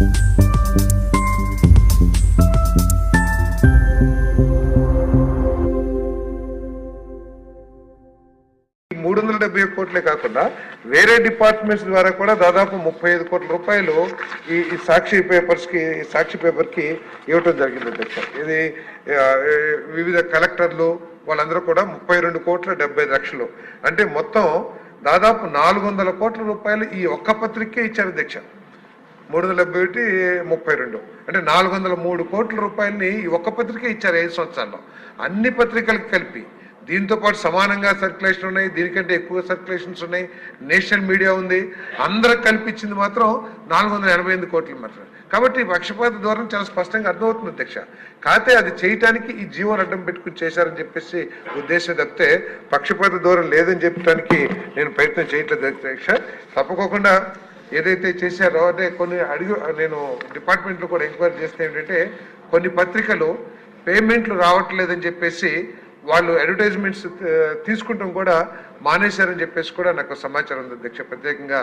ఈ మూడు వందల డెబ్బై కోట్లే కాకుండా వేరే డిపార్ట్మెంట్స్ ద్వారా కూడా దాదాపు ముప్పై ఐదు కోట్ల రూపాయలు ఈ సాక్షి పేపర్స్కి ఈ సాక్షి పేపర్కి ఇవ్వటం జరిగింది అధ్యక్ష. ఇది వివిధ కలెక్టర్లు వాళ్ళందరూ కూడా ముప్పై రెండు కోట్ల డెబ్బై లక్షలు. అంటే మొత్తం దాదాపు నాలుగు వందల కోట్ల రూపాయలు ఈ ఒక్క పత్రికే ఇచ్చారు అధ్యక్ష. మూడు వందల డెబ్బై ఒకటి ముప్పై రెండు. అంటే నాలుగు వందల మూడు కోట్ల రూపాయలని ఒక్క పత్రిక ఇచ్చారు ఐదు సంవత్సరాల్లో. అన్ని పత్రికలకు కలిపి. దీంతో పాటు సమానంగా సర్క్యులేషన్ ఉన్నాయి దీనికంటే ఎక్కువ సర్క్యులేషన్స్ ఉన్నాయి నేషనల్ మీడియా ఉంది. అందరికి కల్పించింది మాత్రం నాలుగు వందల ఎనభై ఎనిమిది కోట్లు మాత్రం కాబట్టి పక్షపాత ధోరణి చాలా స్పష్టంగా అర్థమవుతుంది అధ్యక్ష. కాకపోతే అది చేయటానికి ఈ జీవోని అడ్డం పెట్టుకుని చేశారని చెప్పేసి ఉద్దేశం తప్పితే పక్షపాత ధోరణి లేదని చెప్పడానికి నేను ప్రయత్నం చేయట్లేదు అధ్యక్ష. తప్పకోకుండా ఏదైతే చేశారో అంటే కొన్ని అడిగి నేను డిపార్ట్మెంట్లో కూడా ఎంక్వైరీ చేస్తే ఏంటంటే కొన్ని పత్రికలు పేమెంట్లు రావట్లేదని చెప్పేసి వాళ్ళు అడ్వర్టైజ్మెంట్స్ తీసుకుంటాం కూడా మానేశారని చెప్పేసి కూడా నాకు సమాచారం ఉంది అధ్యక్ష. ప్రత్యేకంగా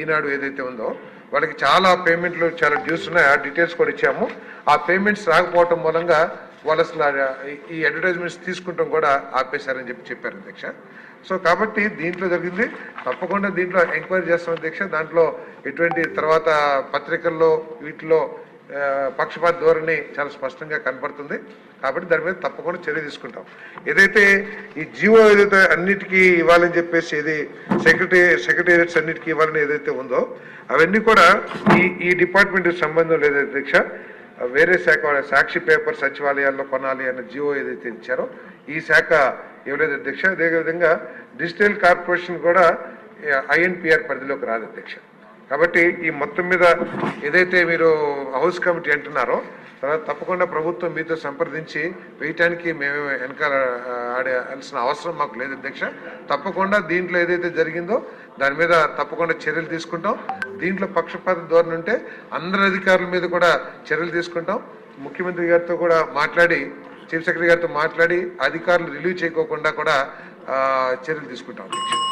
ఈనాడు ఏదైతే ఉందో వాళ్ళకి చాలా పేమెంట్లు చాలా డ్యూస్ ఉన్నాయి. ఆ డీటెయిల్స్ కూడా ఇచ్చాము. ఆ పేమెంట్స్ రాకపోవటం మూలంగా వాళ్ళు అసలు ఈ అడ్వర్టైజ్మెంట్స్ తీసుకుంటాం కూడా ఆపేశారని చెప్పి చెప్పారు అధ్యక్ష. సో కాబట్టి దీంట్లో జరిగింది. తప్పకుండా దీంట్లో ఎంక్వైరీ చేస్తాం అధ్యక్ష. దాంట్లో ఎటువంటి తర్వాత పత్రికల్లో వీటిలో పక్షపాత ధోరణి చాలా స్పష్టంగా కనపడుతుంది. కాబట్టి దాని మీద తప్పకుండా చర్య తీసుకుంటాం. ఏదైతే ఈ జీవో ఏదైతే అన్నిటికీ ఇవ్వాలని చెప్పేసి ఏది సెక్రటరీ సెక్రటేరియట్స్ అన్నిటికీ ఇవ్వాలని ఏదైతే ఉందో అవన్నీ కూడా ఈ ఈ డిపార్ట్మెంట్కి సంబంధం లేదు అధ్యక్ష. వేరే శాఖ సాక్షి పేపర్ సచివాలయాల్లో కొనాలి అన్న జియో ఏదైతే ఇచ్చారో ఈ శాఖ ఇవ్వలేదు అధ్యక్ష అదేవిధంగా డిజిటల్ కార్పొరేషన్ కూడా ఐఎన్పిఆర్ పరిధిలోకి రాదు అధ్యక్ష. కాబట్టి ఈ మొత్తం మీద ఏదైతే మీరు హౌస్ కమిటీ అంటున్నారో తర్వాత తప్పకుండా ప్రభుత్వం మీతో సంప్రదించి వేయటానికి మేము వెనకాల ఆడాల్సిన అవసరం మాకు లేదు అధ్యక్ష. తప్పకుండా దీంట్లో ఏదైతే జరిగిందో దాని మీద తప్పకుండా చర్యలు తీసుకుంటాం. దీంట్లో పక్షపాత ధోరణి ఉంటే అందరి అధికారుల మీద కూడా చర్యలు తీసుకుంటాం. ముఖ్యమంత్రి గారితో కూడా మాట్లాడి చీఫ్ సెక్రటరీ గారితో మాట్లాడి అధికారులు రిలీవ్ చేయకోకుండా కూడా చర్యలు తీసుకుంటాం అధ్యక్ష.